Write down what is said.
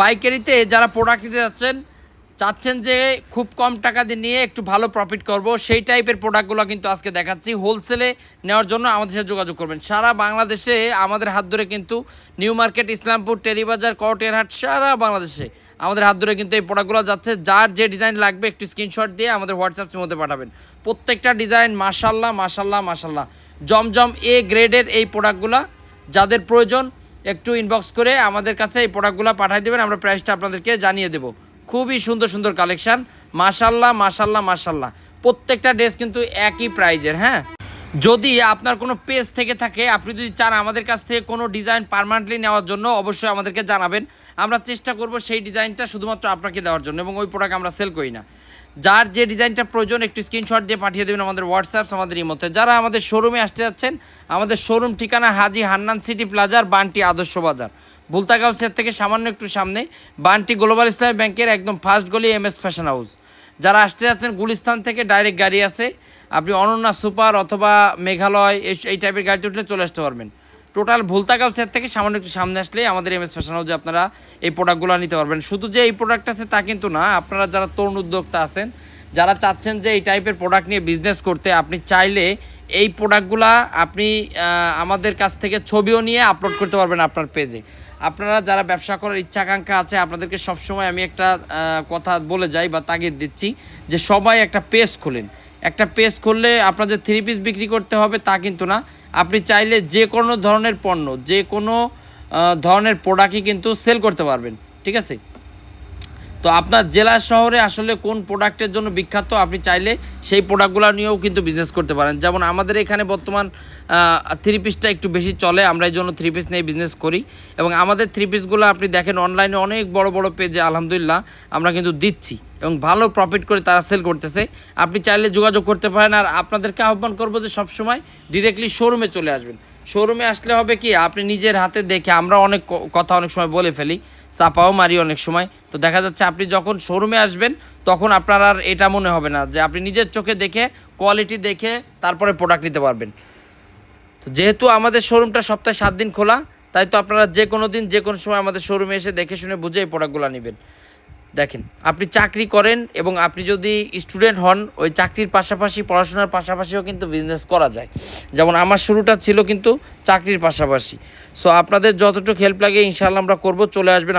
পাইকারিতে যারা প্রোডাক্ট নিতে যাচ্ছেন, চাচ্ছেন যে খুব কম টাকা দিয়ে নিয়ে একটু ভালো প্রফিট করব, সেই টাইপের প্রোডাক্টগুলো কিন্তু আজকে দেখাচ্ছি। হোলসেলে নেওয়ার জন্য আমাদের সাথে যোগাযোগ করবেন। সারা বাংলাদেশে, আমাদের হাত ধরে কিন্তু নিউ মার্কেট ইসলামপুর টেরিবাজার কটেরহাট সারা বাংলাদেশে আমাদের হাত ধরে কিন্তু এই প্রোডাক্টগুলো যাচ্ছে। যার যে ডিজাইন লাগবে, একটু স্ক্রিনশট দিয়ে আমাদের হোয়াটসঅ্যাপের মধ্যে পাঠাবেন। প্রত্যেকটা ডিজাইন মাশাল্লাহ মাশাল্লাহ মাশাল্লাহ জমজম এ গ্রেডের এই প্রোডাক্টগুলো যাদের প্রয়োজন একটু ইনবক্স করে আমাদের কাছে এই প্রোডাক্টগুলো পাঠিয়ে দেবেন, আমরা প্রাইসটা আপনাদেরকে জানিয়ে দেব। খুবই সুন্দর সুন্দর কালেকশান মাসাল্লাহ মাসাল্লাহ মাসাল্লাহ প্রত্যেকটা ড্রেস কিন্তু একই প্রাইজের হ্যাঁ? যদি আপনার কোনো পেজ থেকে থাকে, আপনি যদি চান আমাদের কাছ থেকে কোনো ডিজাইন পারমানেন্টলি নেওয়ার জন্য, অবশ্যই আমাদেরকে জানাবেন। আমরা চেষ্টা করব সেই ডিজাইনটা শুধুমাত্র আপনাকে দেওয়ার জন্য এবং ওই প্রোডাক্ট আমরা সেল করি না। যার যে ডিজাইনটা প্রয়োজন, একটু স্ক্রিনশট দিয়ে পাঠিয়ে দেবেন আমাদের হোয়াটসঅ্যাপ আমাদের ইমোতে। যারা আমাদের শোরুমে আসতে যাচ্ছেন, আমাদের শোরুম ঠিকানা হাজি হান্নান সিটি প্লাজার বান্টি আদর্শ বাজার। বুলতাগাঁও সের থেকে সামান্য একটু সামনে, বান্টি গ্লোবাল ইসলামী ব্যাংকের একদম ফার্স্ট গলি এম এস ফ্যাশন হাউস। যারা আসতে যাচ্ছেন, গুলিস্তান থেকে ডাইরেক্ট গাড়ি আছে। আপনি অনন্যা সুপার অথবা মেঘালয় এই- টাইপের গাড়িতে উঠলে চলে আসতে পারবেন। টোটাল ভুলতাগাঁও সেট থেকে সামান্য একটু সামনে আসলেই আমাদের এম এস ফ্যাশন হাউসে আপনারা এই প্রোডাক্টগুলো নিতে পারবেন। শুধু যে এই প্রোডাক্ট আছে তা কিন্তু না, আপনারা যারা তরুণ উদ্যোক্তা আছেন, যারা চাচ্ছেন যে এই টাইপের প্রোডাক্ট নিয়ে বিজনেস করতে, আপনি চাইলে এই প্রোডাক্টগুলা আপনি আমাদের কাছ থেকে ছবিও নিয়ে আপলোড করতে পারবেন আপনার পেজে আপনারা যারা ব্যবসা করার ইচ্ছাকাঙ্ক্ষা আছে, আপনাদেরকে সবসময় আমি একটা কথা বলে যাই বা তাগিদ দিচ্ছি যে সবাই একটা পেজ খুলেন। একটা পেজ খুললে আপনাদের থ্রি পিস বিক্রি করতে হবে তা কিন্তু না। আপনি চাইলে যে কোনো ধরনের পণ্য, যে কোনো ধরনের প্রোডাক্টই কিন্তু সেল করতে পারবেন, ঠিক আছে? তো আপনার জেলা শহরে আসলে কোন প্রোডাক্টের জন্য বিখ্যাত, আপনি চাইলে সেই প্রোডাক্টগুলো নিয়েও কিন্তু বিজনেস করতে পারেন। যেমন আমাদের এখানে বর্তমান থ্রি পিসটা একটু বেশি চলে, আমরা এই জন্য থ্রি পিস নিয়ে বিজনেস করি। এবং আমাদের থ্রি পিসগুলো আপনি দেখেন অনলাইনে অনেক বড় বড় পেজে আলহামদুলিল্লাহ, আমরা কিন্তু দিচ্ছি। এবং ভালো প্রফিট করে তারা সেল করতেছে। আপনি চাইলে যোগাযোগ করতে পারেন আর আপনাদেরকে আহ্বান করব যে সবসময় ডিরেক্টলি শোরুমে চলে আসবেন। শোরুমে আসলে হবে কি, আপনি নিজের হাতে দেখে আমরা অনেক কথা অনেক সময় বলে ফেলি, চাপাও মারি অনেক সময়। তো দেখা যাচ্ছে আপনি যখন শোরুমে আসবেন, তখন আপনার আর এটা মনে হবে না যে আপনি নিজের চোখে দেখে কোয়ালিটি দেখে তারপরে প্রোডাক্ট নিতে পারবেন। তো যেহেতু আমাদের শোরুমটা সপ্তাহে সাত দিন খোলা, তাই তো আপনারা যে কোনো দিন যে কোনো সময় আমাদের শোরুমে এসে দেখে শুনে বুঝে এই প্রোডাক্টগুলো নেবেন। দেখেন, আপনি চাকরি করেন এবং আপনি যদি স্টুডেন্ট হন, ওই চাকরির পাশাপাশি, পড়াশোনার পাশাপাশিও কিন্তু বিজনেস করা যায়। যেমন আমার শুরুটা ছিল কিন্তু চাকরির পাশাপাশি। সো আপনাদের যতটুকু হেল্প লাগে ইনশাল্লাহ আমরা করব, চলে আসবেন